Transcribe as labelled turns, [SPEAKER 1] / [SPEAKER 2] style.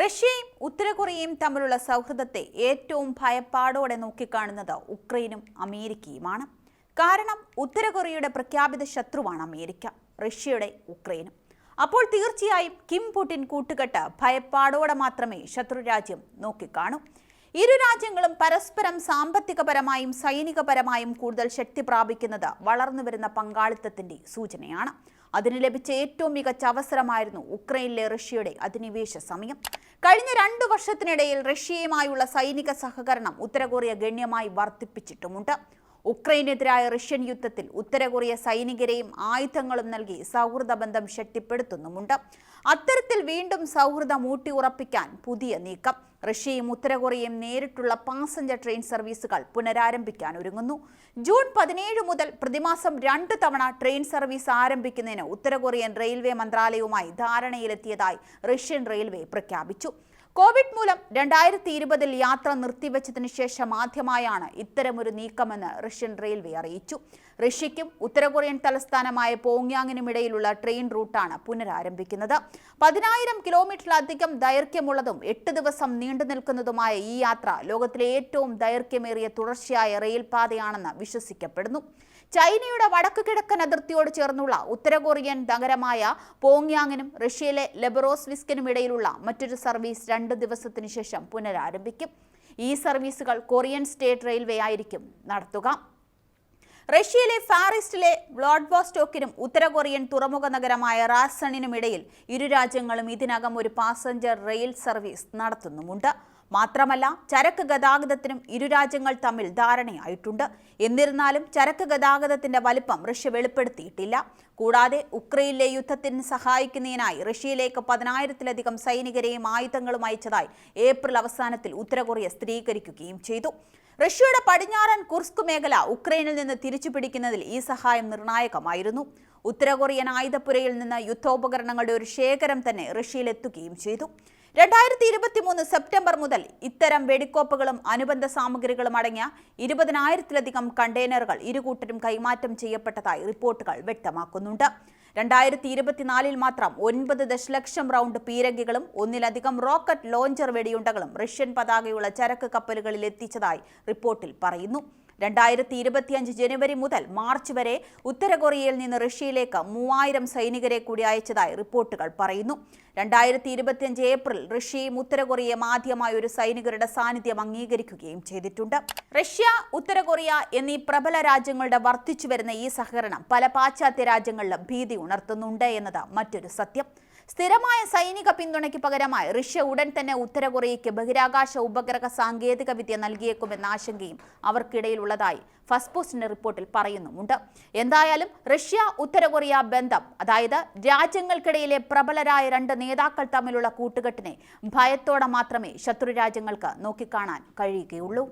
[SPEAKER 1] റഷ്യയും ഉത്തര കൊറിയയും തമ്മിലുള്ള സൗഹൃദത്തെ ഏറ്റവും ഭയപ്പാടോടെ നോക്കിക്കാണുന്നത് ഉക്രൈനും അമേരിക്കയുമാണ്. കാരണം ഉത്തര കൊറിയയുടെ പ്രഖ്യാപിത ശത്രുവാണ് അമേരിക്ക റഷ്യയുടെ ഉക്രൈനും. അപ്പോൾ തീർച്ചയായും കിം പുടിൻ കൂട്ടുകെട്ട് ഭയപ്പാടോടെ മാത്രമേ ശത്രുരാജ്യം നോക്കിക്കാണൂ. ഇരു രാജ്യങ്ങളും പരസ്പരം സാമ്പത്തികപരമായും സൈനികപരമായും കൂടുതൽ ശക്തി പ്രാപിക്കുന്നത് വളർന്നുവരുന്ന പങ്കാളിത്തത്തിന്റെ സൂചനയാണ്. അതിന് ലഭിച്ച ഏറ്റവും മികച്ച അവസരമായിരുന്നു ഉക്രൈനിലെ റഷ്യയുടെ അധിനിവേശ സമയം. കഴിഞ്ഞ രണ്ടു വർഷത്തിനിടയിൽ റഷ്യയുമായുള്ള സൈനിക സഹകരണം ഉത്തരകൊറിയ ഗണ്യമായി വർദ്ധിപ്പിച്ചിട്ടുമുണ്ട്. ഉക്രൈനെതിരായ റഷ്യൻ യുദ്ധത്തിൽ ഉത്തര കൊറിയ സൈനികരെയും ആയുധങ്ങളും നൽകി സൗഹൃദ ബന്ധം ശക്തിപ്പെടുത്തുന്നുമുണ്ട്. അത്തരത്തിൽ വീണ്ടും സൗഹൃദം ഊട്ടിയുറപ്പിക്കാൻ പുതിയ നീക്കം. റഷ്യയും ഉത്തര കൊറിയയും നേരിട്ടുള്ള പാസഞ്ചർ ട്രെയിൻ സർവീസുകൾ പുനരാരംഭിക്കാൻ ഒരുങ്ങുന്നു. ജൂൺ പതിനേഴ് മുതൽ പ്രതിമാസം രണ്ട് തവണ ട്രെയിൻ സർവീസ് ആരംഭിക്കുന്നതിന് ഉത്തര കൊറിയൻ റെയിൽവേ മന്ത്രാലയവുമായി ധാരണയിലെത്തിയതായി റഷ്യൻ റെയിൽവേ പ്രഖ്യാപിച്ചു. കോവിഡ് മൂലം രണ്ടായിരത്തി ഇരുപതിൽ യാത്ര നിർത്തിവെച്ചതിനു ശേഷം ആദ്യമായാണ് ഇത്തരമൊരു നീക്കമെന്ന് റഷ്യൻ റെയിൽവേ അറിയിച്ചു. റഷ്യയ്ക്കും ഉത്തര കൊറിയൻ തലസ്ഥാനമായ പോങ്യാങ്ങിനും ഇടയിലുള്ള ട്രെയിൻ റൂട്ടാണ് പുനരാരംഭിക്കുന്നത്. പതിനായിരം കിലോമീറ്ററിലധികം ദൈർഘ്യമുള്ളതും എട്ട് ദിവസം നീണ്ടു നിൽക്കുന്നതുമായ ഈ യാത്ര ലോകത്തിലെ ഏറ്റവും ദൈർഘ്യമേറിയ തുടർച്ചയായ റെയിൽപാതയാണെന്ന് വിശ്വസിക്കപ്പെടുന്നു. ചൈനയുടെ വടക്കു കിഴക്കൻ അതിർത്തിയോട് ചേർന്നുള്ള ഉത്തര കൊറിയൻ നഗരമായ പോങ്യാങ്ങിനും റഷ്യയിലെ ലെബറോസ്വിസ്കിനും ഇടയിലുള്ള മറ്റൊരു സർവീസ് രണ്ട് ദിവസത്തിനു ശേഷം പുനരാരംഭിക്കും. ഈ സർവീസുകൾ കൊറിയൻ സ്റ്റേറ്റ് റെയിൽവേ ആയിരിക്കും. നടത്തുക. റഷ്യയിലെ ഫാറിസ്റ്റിലെ വ്ളാഡ്വോസ്റ്റോക്കിനും ഉത്തര കൊറിയൻ തുറമുഖ നഗരമായ റാസണിനും ഇടയിൽ ഇരു രാജ്യങ്ങളും ഇതിനകം ഒരു പാസഞ്ചർ റെയിൽ സർവീസ് നടത്തുന്നുമുണ്ട്. മാത്രമല്ല ചരക്ക് ഗതാഗതത്തിനും ഇരു രാജ്യങ്ങൾ തമ്മിൽ ധാരണയായിട്ടുണ്ട്. എന്നിരുന്നാലും ചരക്ക് ഗതാഗതത്തിന്റെ വലിപ്പം റഷ്യ വെളിപ്പെടുത്തിയിട്ടില്ല. കൂടാതെ ഉക്രൈനിലെ യുദ്ധത്തിന് സഹായിക്കുന്നതിനായി റഷ്യയിലേക്ക് പതിനായിരത്തിലധികം സൈനികരെയും ആയുധങ്ങളും അയച്ചതായി ഏപ്രിൽ അവസാനത്തിൽ ഉത്തര കൊറിയ സ്ഥിരീകരിക്കുകയും ചെയ്തു. റഷ്യയുടെ പടിഞ്ഞാറൻ കുർസ്ക് മേഖല ഉക്രൈനിൽ നിന്ന് തിരിച്ചു പിടിക്കുന്നതിൽ ഈ സഹായം നിർണായകമായിരുന്നു. ഉത്തര കൊറിയൻ ആയുധപ്പുരയിൽ നിന്ന് യുദ്ധോപകരണങ്ങളുടെ ഒരു ശേഖരം തന്നെ റഷ്യയിലെത്തുകയും ചെയ്തു. രണ്ടായിരത്തി ഇരുപത്തി മൂന്ന് സെപ്റ്റംബർ മുതൽ ഇത്തരം വെടിക്കോപ്പുകളും അനുബന്ധ സാമഗ്രികളും അടങ്ങിയ ഇരുപതിനായിരത്തിലധികം കണ്ടെയ്നറുകൾ ഇരുകൂട്ടരും കൈമാറ്റം ചെയ്യപ്പെട്ടതായി റിപ്പോർട്ടുകൾ വ്യക്തമാക്കുന്നുണ്ട്. രണ്ടായിരത്തി ഇരുപത്തിനാലിൽ മാത്രം ഒൻപത് ദശലക്ഷം റൗണ്ട് പീരങ്കികളും ഒന്നിലധികം റോക്കറ്റ് ലോഞ്ചർ വെടിയുണ്ടകളും റഷ്യൻ പതാകയുള്ള ചരക്ക് കപ്പലുകളിൽ എത്തിച്ചതായി റിപ്പോർട്ടിൽ പറയുന്നു. രണ്ടായിരത്തി ഇരുപത്തിയഞ്ച് ജനുവരി മുതൽ മാർച്ച് വരെ ഉത്തര കൊറിയയിൽ നിന്ന് റഷ്യയിലേക്ക് മൂവായിരം സൈനികരെ കൂടി അയച്ചതായി റിപ്പോർട്ടുകൾ പറയുന്നു. രണ്ടായിരത്തി ഇരുപത്തിയഞ്ച് ഏപ്രിൽ റഷ്യയും ഉത്തര കൊറിയയും ആദ്യമായി ഒരു സൈനികരുടെ സാന്നിധ്യം അംഗീകരിക്കുകയും ചെയ്തിട്ടുണ്ട്. റഷ്യ ഉത്തര കൊറിയ എന്നീ പ്രബല രാജ്യങ്ങളുടെ വർദ്ധിച്ചു വരുന്ന ഈ സഹകരണം പല പാശ്ചാത്യ രാജ്യങ്ങളിലും ഭീതി ഉണർത്തുന്നുണ്ട് എന്നത് മറ്റൊരു സത്യം. സ്ഥിരമായ സൈനിക പിന്തുണയ്ക്ക് പകരമായി റഷ്യ ഉടൻ തന്നെ ഉത്തര കൊറിയയ്ക്ക് ബഹിരാകാശ ഉപഗ്രഹ സാങ്കേതിക വിദ്യ നൽകിയേക്കുമെന്ന ആശങ്കയും അവർക്കിടയിലുള്ളതായി ഫസ്റ്റ് പോസ്റ്റിന്റെ റിപ്പോർട്ടിൽ പറയുന്നുമുണ്ട്. എന്തായാലും റഷ്യ ഉത്തര കൊറിയ ബന്ധം അതായത് രാജ്യങ്ങൾക്കിടയിലെ പ്രബലരായ രണ്ട് നേതാക്കൾ തമ്മിലുള്ള കൂട്ടുകെട്ടിനെ ഭയത്തോടെ മാത്രമേ ശത്രു രാജ്യങ്ങൾക്ക് നോക്കിക്കാണാൻ കഴിയുകയുള്ളൂ.